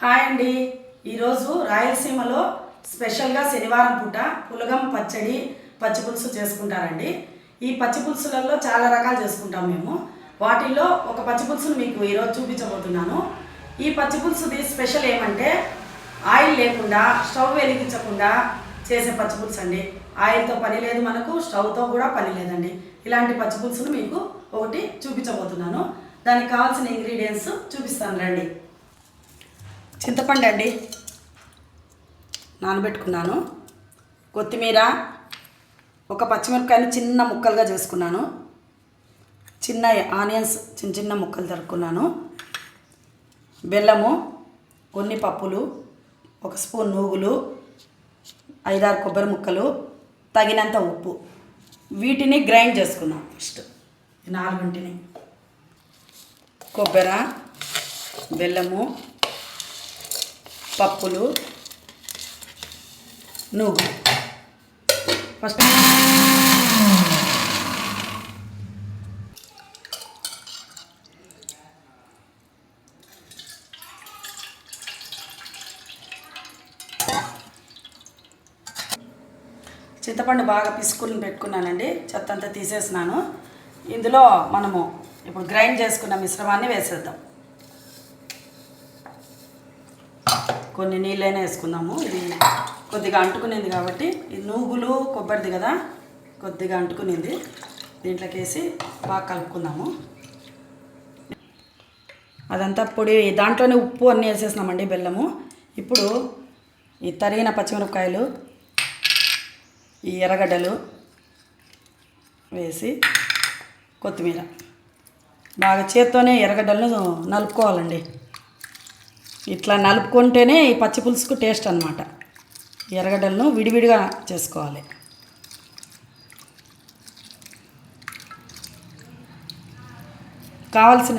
Hi అండి. ఈరోజు రాయలసీమలో స్పెషల్గా శనివారం పూట పులగం పచ్చడి పచ్చి పులుసు చేసుకుంటారండి. ఈ పచ్చి పులుసులలో చాలా రకాలు చేసుకుంటాం మేము. వాటిల్లో ఒక పచ్చి పులుసును మీకు ఈరోజు చూపించబోతున్నాను. ఈ పచ్చి పులుసుది స్పెషల్ ఏమంటే ఆయిల్ లేకుండా స్టవ్ వెలిగించకుండా చేసే పచ్చి పులుసు అండి ఆయిల్తో పని లేదు మనకు స్టవ్తో కూడా పని లేదండి. ఇలాంటి పచ్చి పులుసును మీకు ఒకటి చూపించబోతున్నాను. దానికి కావాల్సిన ఇంగ్రీడియంట్స్ చూపిస్తాను రండి. చింతపండు అండి. నానబెట్టుకున్నాను. కొత్తిమీర ఒక పచ్చిమిరపకాయని చిన్న ముక్కలుగా చేసుకున్నాను. చిన్న ఆనియన్స్ చిన్న చిన్న ముక్కలు తరుక్కున్నాను. బెల్లము కొన్ని పప్పులు ఒక స్పూన్ నూగులు ఐదారు కొబ్బరి ముక్కలు తగినంత ఉప్పు. వీటిని గ్రైండ్ చేసుకున్నాం ఫస్ట్. నాలుగింటిని. కొబ్బరి బెల్లము పప్పులు నువ్వు. ఫస్ట్ చింతపండు బాగా పిసుకుని పెట్టుకున్నానండి. చెత్త అంతా తీసేసినాను. ఇందులో మనము ఇప్పుడు గ్రైండ్ చేసుకున్న మిశ్రమాన్ని వేసేద్దాం. కొన్ని నీళ్ళైనా వేసుకుందాము. ఇది కొద్దిగా అంటుకునేది కాబట్టి ఇది నూగులు కొబ్బరిది కదా కొద్దిగా అంటుకునింది. దీంట్లోకి వేసి బాగా కలుపుకుందాము. అదంతా పొడి దాంట్లోనే ఉప్పు అన్నీ వేసేసినామండి బెల్లము. ఇప్పుడు ఈ తరిగిన పచ్చిమిరపకాయలు ఈ ఎర్రగడ్డలు వేసి కొత్తిమీర. బాగా చేత్తోనే ఎర్రగడ్డలను నలుపుకోవాలండి. ఇట్లా నలుపుకుంటేనే ఈ పచ్చి పులుసుకు టేస్ట్ అనమాట ఎర్రగడ్డలను విడివిడిగా చేసుకోవాలి. కావాల్సిన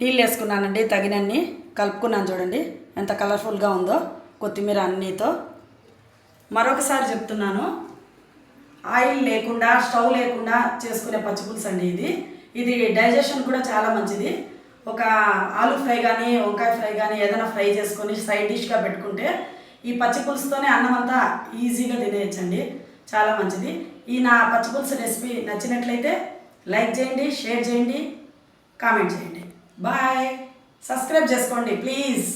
నీళ్ళు వేసుకున్నానండి తగినన్ని. కలుపుకున్నాను చూడండి ఎంత కలర్ఫుల్గా ఉందో కొత్తిమీర అన్నీతో. మరొకసారి చెప్తున్నాను ఆయిల్ లేకుండా స్టవ్ లేకుండా చేసుకునే పచ్చిపులుసు అండి ఇది. ఇది డైజెషన్ కూడా చాలా మంచిది. ఒక ఆలు ఫ్రై కానీ వంకాయ ఫ్రై కానీ ఏదైనా ఫ్రై చేసుకొని సైడ్ డిష్గా పెట్టుకుంటే ఈ పచ్చి పులుసుతోనే అన్నం అంతా ఈజీగా తినేయచ్చండి. చాలా మంచిది. ఈ నా పచ్చి పులుసు రెసిపీ నచ్చినట్లయితే లైక్ చేయండి షేర్ చేయండి కామెంట్ చేయండి. బాయ్. సబ్స్క్రైబ్ చేసుకోండి ప్లీజ్.